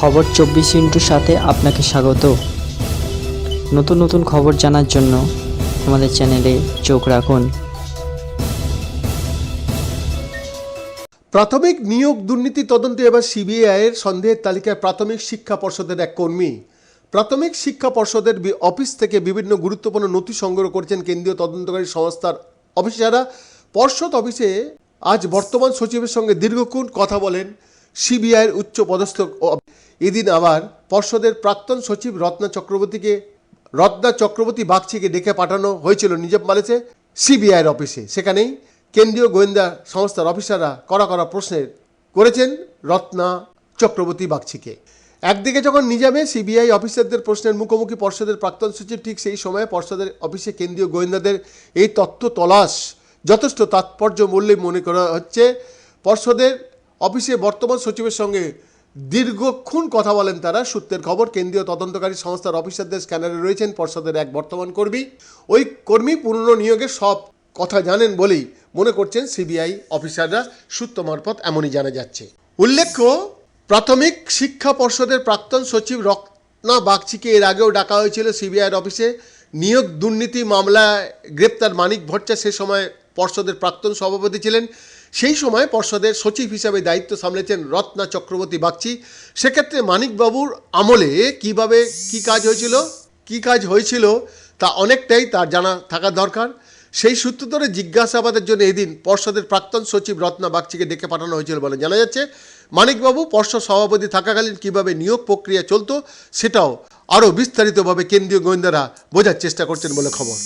খবর চব্বিশ ইন্টুর সাথে আপনাকে স্বাগত। নতুন নতুন খবর জানার জন্য আমাদের চ্যানেলে চোখ রাখুন। প্রাথমিক নিয়োগ দুর্নীতি তদন্তে এবার সিবিআইয়ের সন্দেহের তালিকায় প্রাথমিক শিক্ষা পর্ষদের এক কর্মী। প্রাথমিক শিক্ষা পর্ষদের অফিস থেকে বিভিন্ন গুরুত্বপূর্ণ নথি সংগ্রহ করেছেন কেন্দ্রীয় তদন্তকারী সংস্থার অফিসাররা। পর্ষদ অফিসে আজ বর্তমান সচিবের সঙ্গে দীর্ঘক্ষণ কথা বলেন সিবিআইয়ের উচ্চ পদস্থ এদিন আবার পর্ষদের প্রাক্তন সচিব রত্না চক্রবর্তীকে, রত্না চক্রবর্তী বাগচিকে ডেকে পাঠানো হয়েছিল নিজব মালেছে সিবিআইয়ের অফিসে। সেখানেই কেন্দ্রীয় গোয়েন্দা সংস্থার অফিসাররা কড়া কড়া প্রশ্নের করেছেন রত্না চক্রবর্তী বাগচিকে। একদিকে যখন নিজামে সিবিআই অফিসারদের প্রশ্নের মুখোমুখি পর্ষদের প্রাক্তন সচিব ঠিক সেই সময়ে পর্ষদের অফিসে কেন্দ্রীয় গোয়েন্দাদের এই তথ্য তলাশ যথেষ্ট তাৎপর্য মূল্যে মনে করা হচ্ছে। পর্ষদের অফিসে বর্তমান সচিবের সঙ্গে দীর্ঘক্ষণ কথা বলেন তারা। সূত্রের খবর, কেন্দ্রীয় তদন্তকারী সংস্থার অফিসারদের স্ক্যানারে রয়েছেন পর্ষদের এক বর্তমান কর্মী। ওই কর্মী পুনর্নিয়োগের নিয়োগের সব কথা জানেন বলেই মনে করছেন সিবিআই অফিসাররা। সূত্র মারফত এমনই জানা যাচ্ছে। উল্লেখ্য, প্রাথমিক শিক্ষা পর্ষদের প্রাক্তন সচিব রত্না বাগচিকে এর আগেও ডাকা হয়েছিল সিবিআইয়ের অফিসে। নিয়োগ দুর্নীতি মামলায় গ্রেপ্তার মানিক ভট্টা সে সময় পর্ষদের প্রাক্তন সভাপতি ছিলেন। সেই সময় পর্ষদের সচিব হিসাবে দায়িত্ব সামলেছেন রত্না চক্রবর্তী বাগচি। সেক্ষেত্রে মানিকবাবুর আমলে কীভাবে কি কাজ হয়েছিল, কি কাজ হয়েছিল, তা অনেকটাই তার জানা থাকা দরকার। সেই সূত্র ধরে জিজ্ঞাসাবাদের জন্য এদিন পর্ষদের প্রাক্তন সচিব রত্না বাগচিকে ডেকে পাঠানো হয়েছিল বলে জানা যাচ্ছে। মানিকবাবু পর্ষদ সভাপতি থাকাকালীন কীভাবে নিয়োগ প্রক্রিয়া চলতো, সেটাও আরও বিস্তারিতভাবে কেন্দ্রীয় গোয়েন্দারা বোঝার চেষ্টা করছেন বলে খবর।